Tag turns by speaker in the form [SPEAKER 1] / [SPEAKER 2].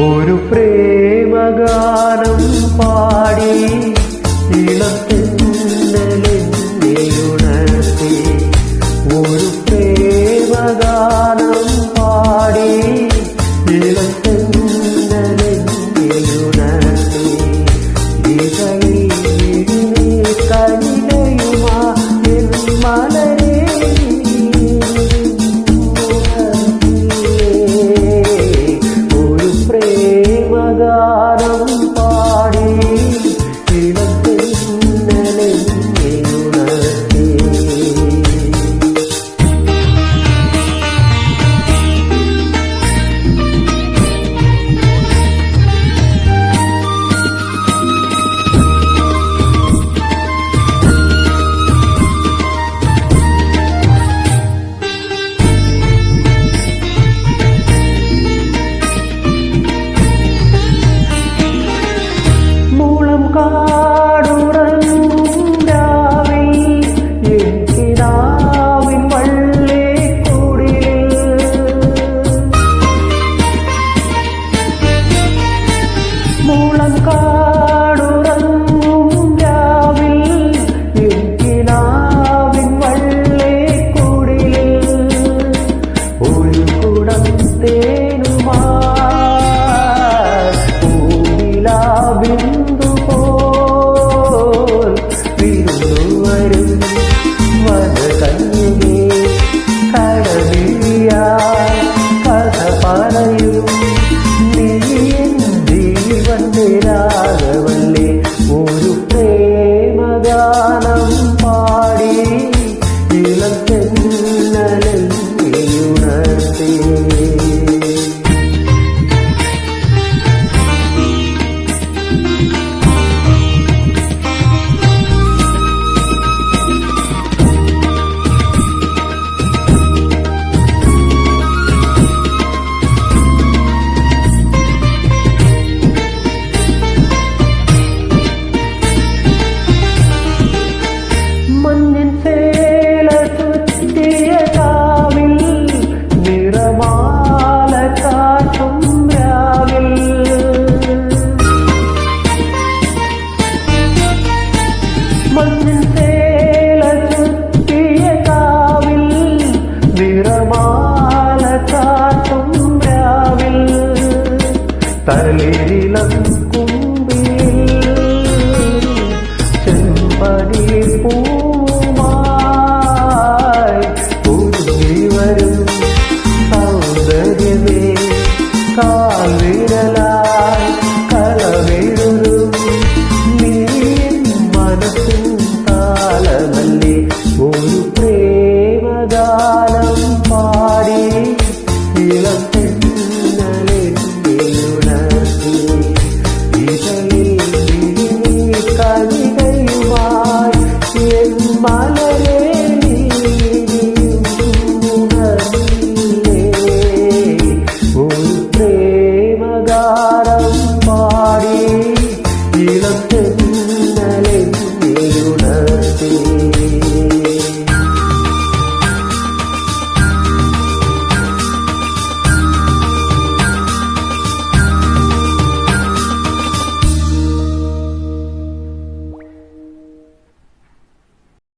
[SPEAKER 1] ഒരു പ്രേമഗാനം പാടി ഇളത്തു തേനുമാ ബിന്ദു പോൽ വിരുന്നുവരും വന കന്യകേ കടവിയ കഥ പറയും നീ ജീവൻ രാഘവല്ലേ ഒരു പ്രേമഗാനം everything.